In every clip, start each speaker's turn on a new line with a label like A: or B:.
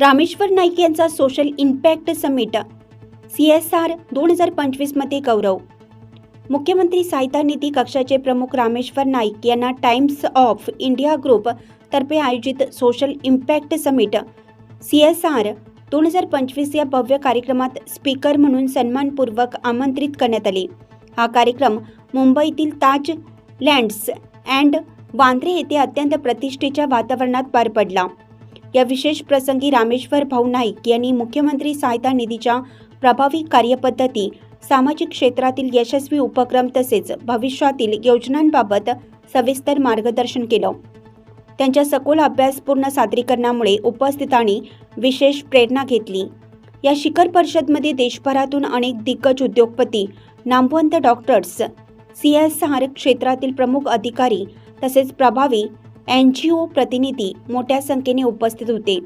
A: रामेश्वर नाईक यांचा social impact summit C S R दोन हजार पंचवीसमध्ये गौरव. मुख्यमंत्री सहायता निधी कक्षाचे प्रमुख रामेश्वर नाईक यांना टाइम्स ऑफ इंडिया ग्रुप तर्फे आयोजित social impact summit C S R दोन हजार पंचवीस या भव्य कार्यक्रमात स्पीकर म्हणून सन्मानपूर्वक आमंत्रित करण्यात आले. हा कार्यक्रम मुंबईतील ताज लँड्स अँड वांद्रे येथे अत्यंत प्रतिष्ठेच्या वातावरणात पार पडला. या विशेष प्रसंगी रामेश्वर भाऊ नाईक यांनी मुख्यमंत्री सहायता निधीच्या प्रभावी कार्यपद्धती सामाजिक क्षेत्रातील यशस्वी उपक्रम तसेच भविष्यातील योजनांबाबत सविस्तर मार्गदर्शन केलं. त्यांच्या सखोल अभ्यासपूर्ण सादरीकरणामुळे उपस्थितांनी विशेष प्रेरणा घेतली. या शिखर परिषदमध्ये देशभरातून अनेक दिग्गज उद्योगपती नामवंत डॉक्टर्स सी एस आर क्षेत्रातील प्रमुख अधिकारी तसेच प्रभावी एन जी ओ प्रतिनिधी मोठ्या संख्येने उपस्थित होते.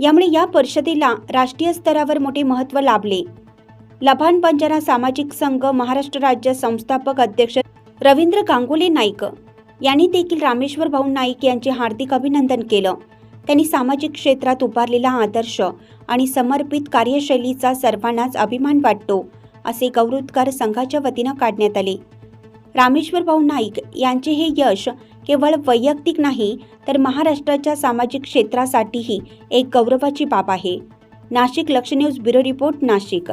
A: यामुळे या परिषदेला राष्ट्रीय स्तरावर मोठे महत्त्व लाभले. लभान बंजारा सामाजिक संघ महाराष्ट्र राज्य संस्थापक अध्यक्ष रवींद्र गांगुले नाईक यांनी देखील रामेश्वर भाऊ नाईक यांचे हार्दिक अभिनंदन केलं. त्यांनी सामाजिक क्षेत्रात उभारलेला आदर्श आणि समर्पित कार्यशैलीचा सर्वांनाच अभिमान वाटतो असे गौरवोद्गार संघाच्या वतीनं काढण्यात आले. रामेश्वर भाऊ नाईक यांचे हे यश केवळ वैयक्तिक नाही तर महाराष्ट्राच्या सामाजिक क्षेत्रासाठीही एक गौरवाची बाब आहे. नाशिक लक्ष न्यूज ब्युरो रिपोर्ट नाशिक.